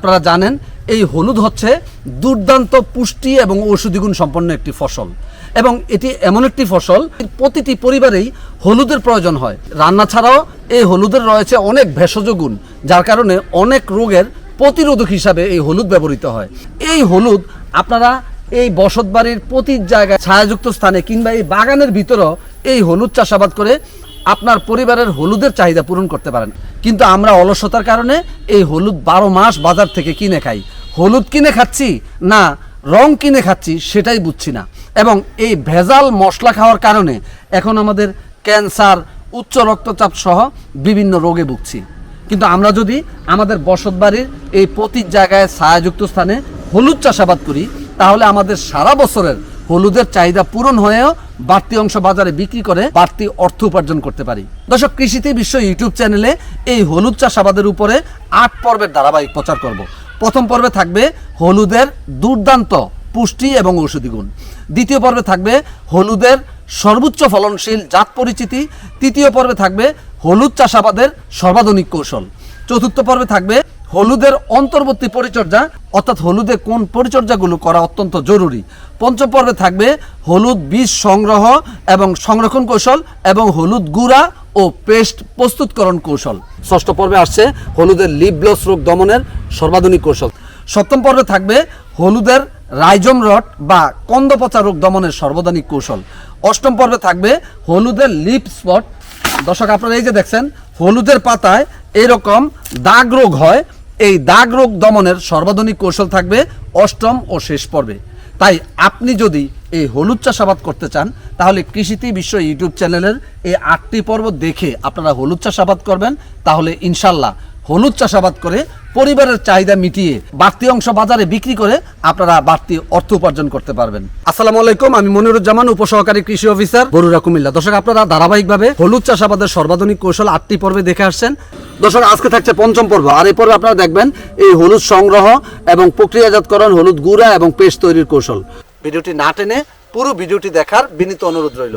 আপনারা জানেন, এই হলুদ হচ্ছে দুর্দান্ত পুষ্টি এবং ঔষধি গুণ সম্পন্ন একটি ফসল। এবং এটি এমন একটি ফসল প্রতিটি পরিবারেই হলুদের প্রয়োজন হয়। রান্না ছাড়াও এই হলুদের রয়েছে অনেক ভেষজ গুণ, যার কারণে অনেক রোগের প্রতিরোধক হিসাবে এই হলুদ ব্যবহৃত হয়। এই হলুদ আপনারা এই বসতবাড়ির প্রতি জায়গায় ছায়াযুক্ত স্থানে কিংবা এই বাগানের ভিতরেও এই হলুদ চাষাবাদ করে আপনার পরিবারের হলুদের চাহিদা পূরণ করতে পারেন। কিন্তু আমরা অলসতার কারণে এই হলুদ বারো মাস বাজার থেকে কিনে খাই। হলুদ কিনে খাচ্ছি না রং কিনে খাচ্ছি সেটাই বুঝছি না। এবং এই ভেজাল মশলা খাওয়ার কারণে এখন আমাদের ক্যান্সার, উচ্চ রক্তচাপ সহ বিভিন্ন রোগে ভুগছি। কিন্তু আমরা যদি আমাদের বসতবাড়ির এই প্রতি জায়গায় ছায়াযুক্ত স্থানে হলুদ চাষাবাদ করি, তাহলে আমাদের সারা বছরের হলুদের চাহিদা পূরণ হয়েও বাড়তি অংশ বাজারে বিক্রি করে বাড়তি অর্থ উপার্জন করতে পারি। দর্শক, কৃষিতে বিশ্ব ইউটিউব চ্যানেলে এই হলুদ চাষাবাদের উপরে আট পর্বের ধারাবাহিক প্রচার করব। প্রথম পর্বে থাকবে হলুদের দুর্দান্ত পুষ্টি এবং ঔষধি গুণ। দ্বিতীয় পর্বে থাকবে হলুদের সর্বোচ্চ ফলনশীল জাত পরিচিতি। তৃতীয় পর্বে থাকবে হলুদ চাষাবাদের সর্বাধুনিক কৌশল। চতুর্থ পর্বে থাকবে হলুদের অন্তর্বর্তী পরিচর্যা, অর্থাৎ হলুদে কোন পরিচর্যাগুলো করা অত্যন্ত জরুরি। পঞ্চম পর্বে থাকবে হলুদ বীজ সংগ্রহ এবং সংরক্ষণ কৌশল এবং হলুদ গুঁড়া ও পেস্ট প্রস্তুতকরণ কৌশল। ষষ্ঠ পর্বে আসছে হলুদের লিপ ব্লস রোগ দমনের সর্বাধুনিক কৌশল। সপ্তম পর্বে থাকবে হলুদের রাইজম রট বা কন্দপচা রোগ দমনের সর্বদানিক কৌশল। অষ্টম পর্বে থাকবে হলুদের লিপ স্পট। দর্শক, আপনারা এই যে দেখছেন, হলুদের পাতায় এরকম দাগ রোগ হয় এই দাগ রোগ দমনের সর্বাধুনিক কৌশল থাকবে অষ্টম ও শেষ পর্বে। তাই আপনি যদি এই হলুদ চাষাবাদ করতে চান, তাহলে কৃষিতে বিশ্ব ইউটিউব চ্যানেলের এই আটটি পর্ব দেখে আপনারা হলুদ চাষাবাদ করবেন। তাহলে ইনশাল্লাহ হলুদ চাষাবাদ করে পরিবারের চাহিদা মিটিয়ে বাড়তি অংশ বাজারে বিক্রি করে আপনারা বাড়তি অর্থ উপার্জন করতে পারবেন। আসসালামু আলাইকুম আমি মনিরুজ্জামান উপসহকারী কৃষি অফিসার বরুরা কুমিল্লা। দর্শক আপনারা ধারাবাহিকভাবে হলুদ চাষাবাদের সর্বাধুনিক কৌশল আটটি পর্বে দেখে আসছেন। দর্শক আজকে থাকছে পঞ্চম পর্ব। আর এই পর্বে আপনারা দেখবেন এই হলুদ সংগ্রহ এবং প্রক্রিয়াজাতকরণ হলুদ গুঁড়া এবং পেস্ট তৈরির কৌশল। ভিডিওটি না টেনে পুরো ভিডিওটি দেখার বিনীত অনুরোধ রইল।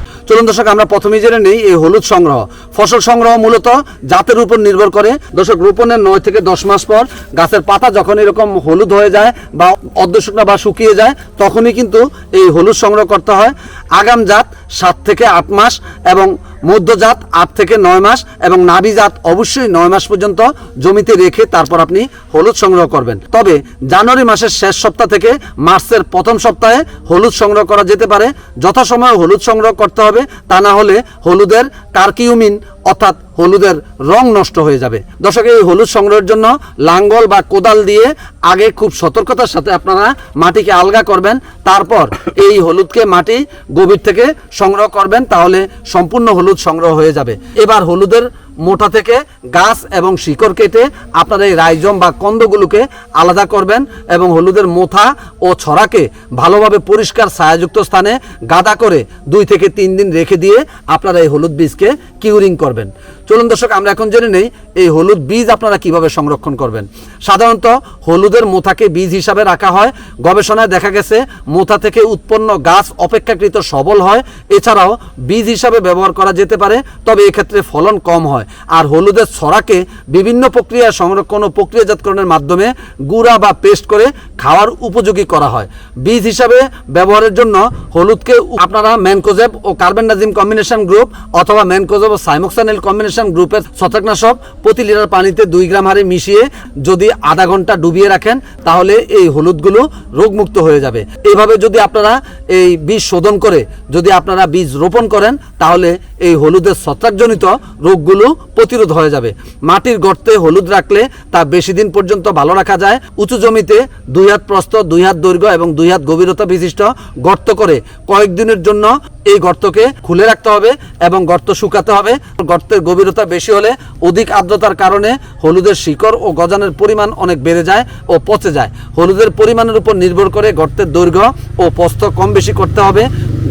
চলুন দর্শক, আমরা প্রথমেই জেনে নেই এই হলুদ সংগ্রহ। ফসল সংগ্রহ মূলত জাতের উপর নির্ভর করে। দর্শক, রোপণের নয় থেকে দশ মাস পর গাছের পাতা যখন এরকম হলুদ হয়ে যায় বা অর্ধশুকনা বা শুকিয়ে যায়, তখনই কিন্তু এই হলুদ সংগ্রহ করতে হয়। আগাম জাত সাত থেকে আট মাস এবং মধ্যজাত আট থেকে নয় মাস এবং নাভিজাত অবশ্যই নয় মাস পর্যন্ত জমিতে রেখে তারপর আপনি হলুদ সংগ্রহ করবেন। তবে জানুয়ারি মাসের শেষ সপ্তাহ থেকে মার্চের প্রথম সপ্তাহে হলুদ সংগ্রহ করা যেতে পারে। যথাসময়ে হলুদ সংগ্রহ করতে হবে, তা না হলে হলুদের কার্কিউমিন অর্থাৎ হলুদের রং নষ্ট হয়ে যাবে। দর্শক, এই হলুদ সংগ্রহের জন্য লাঙ্গল বা কোদাল দিয়ে আগে খুব সতর্কতার সাথে আপনারা মাটিকে আলগা করবেন, তারপর এই হলুদকে মাটি গভীর থেকে সংগ্রহ করবেন, তাহলে সম্পূর্ণ হলুদ সংগ্রহ হয়ে যাবে। এবার হলুদের মোটা থেকে গাছ এবং শিকড় কেটে আপনারা এই রাইজম বা কন্দগুলোকে আলাদা করবেন এবং হলুদের মোথা ও ছড়াকে ভালোভাবে পরিষ্কার ছায়াযুক্ত স্থানে গাদা করে দুই থেকে তিন দিন রেখে দিয়ে আপনারা এই হলুদ বীজকে কিউরিং করবেন। চলুন দর্শক, আমরা এখন জেনে নেই এই হলুদ বীজ আপনারা কীভাবে সংরক্ষণ করবেন। সাধারণত হলুদের মোথাকে বীজ হিসাবে রাখা হয়। গবেষণায় দেখা গেছে, মোথা থেকে উৎপন্ন গাছ অপেক্ষাকৃত সবল হয়। এছাড়াও বীজ হিসাবে ব্যবহার করা যেতে পারে, তবে এক্ষেত্রে ফলন কম হয়। আর হলুদের ছড়াকে বিভিন্ন প্রক্রিয়া, সংরক্ষণ ও প্রক্রিয়াজাতকরণের মাধ্যমে গুঁড়া বা পেস্ট করে খাওয়ার উপযোগী করা হয়। বীজ হিসাবে ব্যবহারের জন্য হলুদকে আপনারা ম্যানকোজেব ও কার্বেন্ডাজিম কম্বিনেশন গ্রুপ অথবা ম্যানকোজেব ও সাইমোক্সানিল কম্বিনেশন গ্রুপের ছত্রাকনাশক প্রতি লিটার পানিতে দুই গ্রাম হারে মিশিয়ে যদি আধা ঘণ্টা ডুবিয়ে রাখেন, তাহলে এই হলুদগুলো রোগমুক্ত হয়ে যাবে। এইভাবে যদি আপনারা এই বীজ শোধন করে, যদি আপনারা বীজ রোপণ করেন, তাহলে এই হলুদের ছত্রাকজনিত রোগগুলো প্রতিরোধ হয়ে যাবে। মাটির গর্তে হলুদ রাখলে তা বেশি দিন পর্যন্ত ভালো রাখা যায়। উঁচু জমিতে দুই হাত প্রস্থ, দুই হাত দৈর্ঘ্য এবং দুই হাত গভীরতা বিশিষ্ট গর্ত করে কয়েকদিনের জন্য এই গর্তকে খুলে রাখতে হবে এবং গর্ত শুকাতে হবে। গর্তের গভীরতা বেশি হলে অধিক আর্দ্রতার কারণে হলুদের শিকড় ও গজানের পরিমাণ অনেক বেড়ে যায় ও পচে যায়। হলুদের পরিমাণের উপর নির্ভর করে গর্তের দৈর্ঘ্য ও প্রস্থ কম বেশি করতে হবে।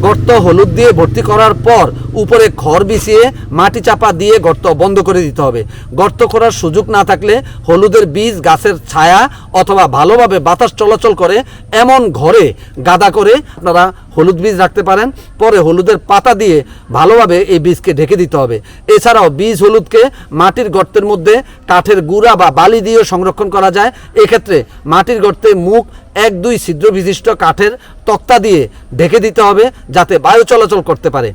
গর্ত হলুদ দিয়ে ভর্তি করার পর উপরে খড় বিছিয়ে মাটি চাপা দিয়ে গর্ত বন্ধ করে দিতে হবে। গর্ত করার সুযোগ না থাকলে হলুদের বীজ, গাছের ছায়া অথবা ভালোভাবে বাতাস চলাচল করে এমন ঘরে গাদা করে আপনারা হলুদ বীজ রাখতে পারেন, পরে হলুদের পাতা দিয়ে ভালোভাবে এই বীজকে ঢেকে দিতে হবে। এছাড়াও বীজ হলুদকে মাটির গর্তের মধ্যে কাঠের গুঁড়া বা বালি দিয়েও সংরক্ষণ করা যায়। এক্ষেত্রে মাটির গর্তে মুখ এক দুই ছিদ্র বিশিষ্ট কাঠের তক্তা দিয়ে ঢেকে দিতে হবে, যাতে বায়ু চলাচল করতে পারে।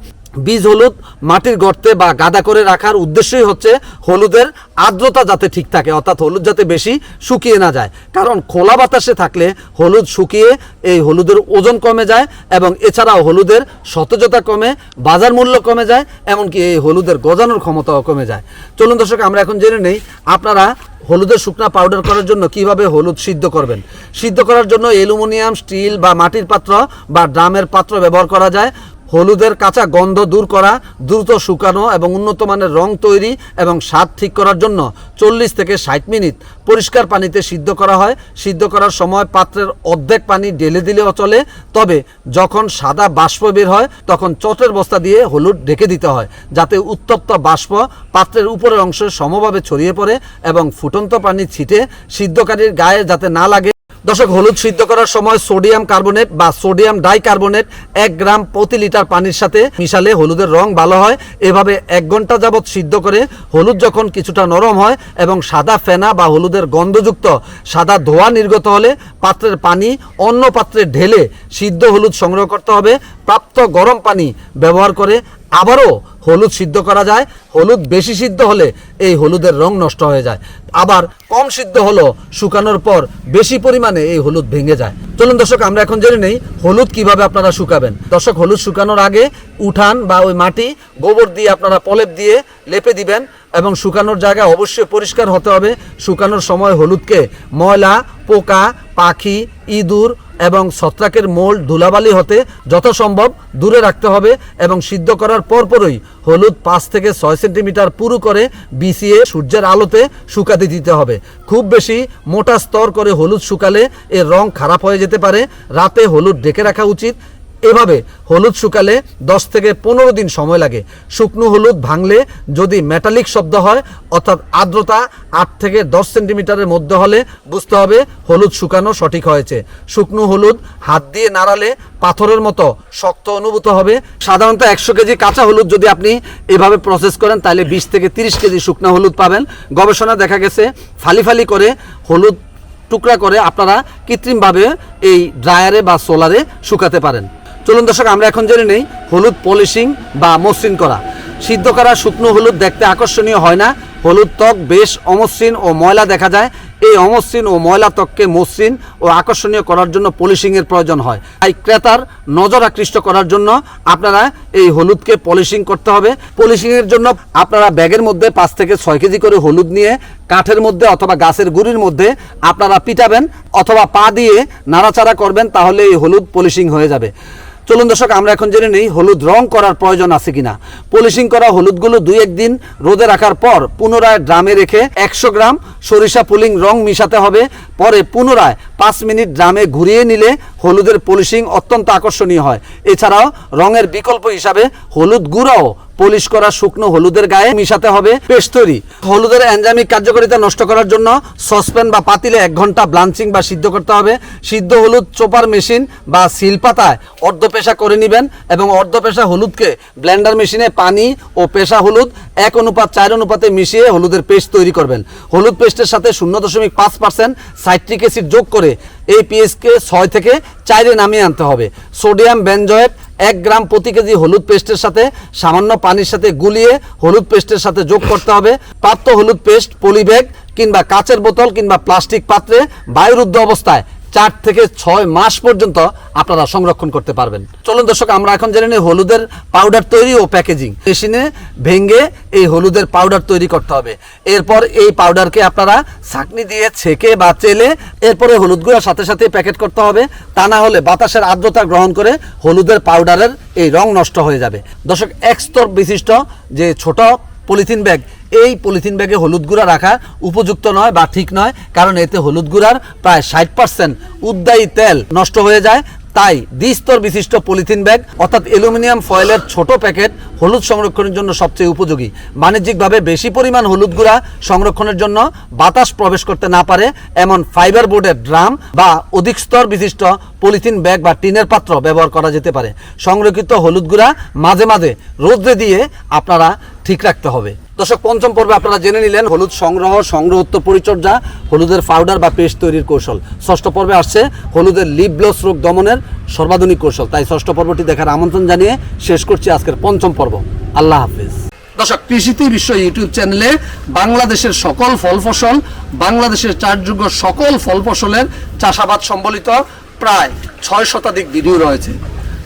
বীজ হলুদ মাটির গর্তে বা গাদা করে রাখার উদ্দেশ্যই হচ্ছে হলুদের আর্দ্রতা যাতে ঠিক থাকে, অর্থাৎ হলুদ যাতে বেশি শুকিয়ে না যায়। কারণ খোলা বাতাসে থাকলে হলুদ শুকিয়ে এই হলুদের ওজন কমে যায় এবং এছাড়াও হলুদের সতেজতা কমে, বাজার মূল্য কমে যায়, এমনকি এই হলুদের গজানোর ক্ষমতাও কমে যায়। চলুন দর্শক, আমরা এখন জেনে নেই আপনারা হলুদের শুকনা পাউডার করার জন্য কীভাবে হলুদ সিদ্ধ করবেন। সিদ্ধ করার জন্য অ্যালুমিনিয়াম, স্টিল বা মাটির পাত্র বা ড্রামের পাত্র ব্যবহার করা যায়। হলুদের কাঁচা গন্ধ দূর করা, দ্রুত শুকানো এবং উন্নত মানের রং তৈরি এবং স্বাদ ঠিক করার জন্য চল্লিশ থেকে ষাট মিনিট পরিষ্কার পানিতে সিদ্ধ করা হয়। সিদ্ধ করার সময় পাত্রের অর্ধেক পানি ঢেলে দিলেও চলে। তবে যখন সাদা বাষ্প বের হয়, তখন চটের বস্তা দিয়ে হলুদ ঢেকে দিতে হয়, যাতে উত্তপ্ত বাষ্প পাত্রের উপরের অংশে সমভাবে ছড়িয়ে পড়ে এবং ফুটন্ত পানি ছিটে সিদ্ধকারীর গায়ে যাতে না লাগে। দর্শক, হলুদ সিদ্ধ করার সময় সোডিয়াম কার্বনেট বা সোডিয়াম ডাইকার্বনেট এক গ্রাম প্রতি লিটার পানির সাথে মিশালে হলুদের রং ভালো হয়। এভাবে এক ঘণ্টা যাবৎ সিদ্ধ করে হলুদ যখন কিছুটা নরম হয় এবং সাদা ফেনা বা হলুদের গন্ধযুক্ত সাদা ধোয়া নির্গত হলে পাত্রের পানি অন্য পাত্রে ঢেলে সিদ্ধ হলুদ সংগ্রহ করতে হবে। প্রাপ্ত গরম পানি ব্যবহার করে আবারও হলুদ সিদ্ধ করা যায়, হলুদ বেশি সিদ্ধ হলে এই হলুদের রং নষ্ট হয়ে যায়। আবার কম সিদ্ধ হলো, শুকানোর পর বেশি পরিমাণে এই হলুদ ভেঙে যায়। চলুন দর্শক, আমরা এখন জেনে নেই হলুদ কীভাবে আপনারা শুকাবেন। দর্শক, হলুদ শুকানোর আগে উঠান বা ওই মাটি গোবর দিয়ে আপনারা প্রলেপ দিয়ে লেপে দিবেন এবং শুকানোর জায়গা অবশ্যই পরিষ্কার হতে হবে। শুকানোর সময় হলুদকে ময়লা পোকা, পাখি, ইঁদুর এবং ছত্রাকের মোল ধুলাবালি হতে যথাসম্ভব দূরে রাখতে হবে এবং সিদ্ধ করার পরপরই হলুদ পাঁচ থেকে ছয় সেন্টিমিটার পুরু করে বিছিয়ে সূর্যের আলোতে শুকাতে দিতে হবে। খুব বেশি মোটা স্তর করে হলুদ শুকালে এর রং খারাপ হয়ে যেতে পারে। রাতে হলুদ ডেকে রাখা উচিত। এভাবে হলুদ শুকালে 10 থেকে পনেরো দিন সময় লাগে। শুকনো হলুদ ভাঙলে যদি মেটালিক শব্দ হয়, অর্থাৎ আর্দ্রতা আট থেকে দশ সেন্টিমিটারের মধ্যে হলে বুঝতে হবে হলুদ শুকানো সঠিক হয়েছে। শুকনো হলুদ হাত দিয়ে নাড়ালে পাথরের মতো শক্ত অনুভূত হবে। সাধারণত একশো কেজি কাঁচা হলুদ যদি আপনি এভাবে প্রসেস করেন, তাহলে বিশ থেকে তিরিশ কেজি শুকনো হলুদ পাবেন। গবেষণা দেখা গেছে ফালি ফালি করে হলুদ টুকরা করে আপনারা কৃত্রিমভাবে এই ড্রায়ারে বা সোলারে শুকাতে পারেন। চলুন দর্শক, আমরা এখন জেনে নেই হলুদ পলিশিং বা মসৃণ করা। সিদ্ধ করা শুকনো হলুদ দেখতে আকর্ষণীয় হয় না। হলুদ ত্বক বেশ অমসৃণ ও ময়লা দেখা যায়। এই অমসৃণ ও ময়লা ত্বককে মসৃণ ও আকর্ষণীয় করার জন্য পলিশিংয়ের প্রয়োজন হয়। তাই ক্রেতার নজর আকৃষ্ট করার জন্য আপনারা এই হলুদকে পলিশিং করতে হবে। পলিশিংয়ের জন্য আপনারা ব্যাগের মধ্যে পাঁচ থেকে ছয় কেজি করে হলুদ নিয়ে কাঠের মধ্যে অথবা গাছের গুঁড়ির মধ্যে আপনারা পিটাবেন অথবা পা দিয়ে নাড়াচাড়া করবেন, তাহলে এই হলুদ পলিশিং হয়ে যাবে। চলুন দর্শক, আমরা এখন জেনে নিই হলুদ রং করার প্রয়োজন আছে কিনা। পলিশিং করা হলুদগুলো দুই একদিন রোদে রাখার পর পুনরায় ড্রামে রেখে একশো গ্রাম সরিষা পুলিং রং মিশাতে হবে। পরে পুনরায় পাঁচ মিনিট ড্রামে ঘুরিয়ে নিলে হলুদের পলিশিং অত্যন্ত আকর্ষণীয় হয়। এছাড়াও রঙের বিকল্প হিসাবে হলুদ গুঁড়াও পলিশ করা শুকনো হলুদের গায়ে মিশাতে হবে। পেস্ট তৈরি হলুদের অ্যানজামিক কার্যকারিতা নষ্ট করার জন্য সসপ্যান বা পাতিলে এক ঘণ্টা ব্লাঞ্চিং বা সিদ্ধ করতে হবে। সিদ্ধ হলুদ চোপার মেশিন বা শিলপাতায় অর্ধপেশা করে নেবেন এবং অর্ধপেশা হলুদকে ব্লেন্ডার মেশিনে পানি ও পেশা হলুদ এক অনুপাত, চার অনুপাতে মিশিয়ে হলুদের পেস্ট তৈরি করবেন। হলুদ পেস্টের সাথে শূন্য দশমিক পাঁচ পার্সেন্ট সাইট্রিক অ্যাসিড যোগ করে এই পিএসকে ছয় থেকে চারে নামিয়ে আনতে হবে। সোডিয়াম বেনজয়েট এক গ্রাম প্রতি কেজি হলুদ পেস্টের সাথে সামান্য পানির সাথে গুলিয়ে হলুদ পেস্টের সাথে যোগ করতে হবে। প্রাপ্ত হলুদ পেস্ট, পলিব্যাগ কিংবা কাচের বোতল কিংবা প্লাস্টিক পাত্রে বায়ুরুদ্ধ অবস্থায় চার থেকে ছয় মাস পর্যন্ত আপনারা সংরক্ষণ করতে পারবেন। চলুন দর্শক, আমরা এখন জেনে নিই হলুদের পাউডার তৈরি ও প্যাকেজিং মেশিনে ভেঙে এই হলুদের পাউডার তৈরি করতে হবে। এরপর এই পাউডারকে আপনারা ছাকনি দিয়ে ছেঁকে বা চেলে এরপরে হলুদ গুঁড়ার সাথে সাথে প্যাকেট করতে হবে। তা না হলে বাতাসের আর্দ্রতা গ্রহণ করে হলুদের পাউডারের এই রং নষ্ট হয়ে যাবে। দর্শক, এক স্তর বিশিষ্ট যে ছোট পলিথিন ব্যাগ। এই পলিথিন ব্যাগে হলুদ গুঁড়া রাখা উপযুক্ত নয় বা ঠিক নয়, কারণ এতে হলুদ গুঁড়ার প্রায় ষাট পার্সেন্ট উদ্দায়ী তেল নষ্ট হয়ে যায়। তাই দ্বিস্তর বিশিষ্ট পলিথিন ব্যাগ, অর্থাৎ অ্যালুমিনিয়াম ফয়েলের ছোট প্যাকেট হলুদ সংরক্ষণের জন্য সবচেয়ে উপযোগী। বাণিজ্যিকভাবে বেশি পরিমাণ হলুদ গুঁড়া সংরক্ষণের জন্য বাতাস প্রবেশ করতে না পারে এমন ফাইবার বোর্ডের ড্রাম বা অধিক স্তর বিশিষ্ট পলিথিন ব্যাগ বা টিনের পাত্র ব্যবহার করা যেতে পারে। সংরক্ষিত হলুদ গুঁড়া মাঝে মাঝে রোদ্রে দিয়ে আপনারা ঠিক রাখতে হবে। দর্শক, পঞ্চম পর্বে আপনারা জেনে নিলেন হলুদ সংগ্রহ সংগ্রহত্ব পরিচর্যা, হলুদের পাউডার বা পেস্ট তৈরির কৌশল। ষষ্ঠ পর্বে আসছে হলুদের লিপ ব্লস রোগ দমনের সর্বাধুনিক কৌশল। তাই ষষ্ঠ পর্বটি দেখার আমন্ত্রণ জানিয়ে শেষ করছি আজকের পঞ্চম পর্ব। আল্লাহ হাফিজ। দর্শক, কৃষিতে বিশ্ব ইউটিউব চ্যানেলে বাংলাদেশের সকল ফল ফসল, বাংলাদেশের চারযোগ্য সকল ফল ফসলের চাষাবাদ সম্বলিত প্রায় ছয় শতাধিক ভিডিও রয়েছে।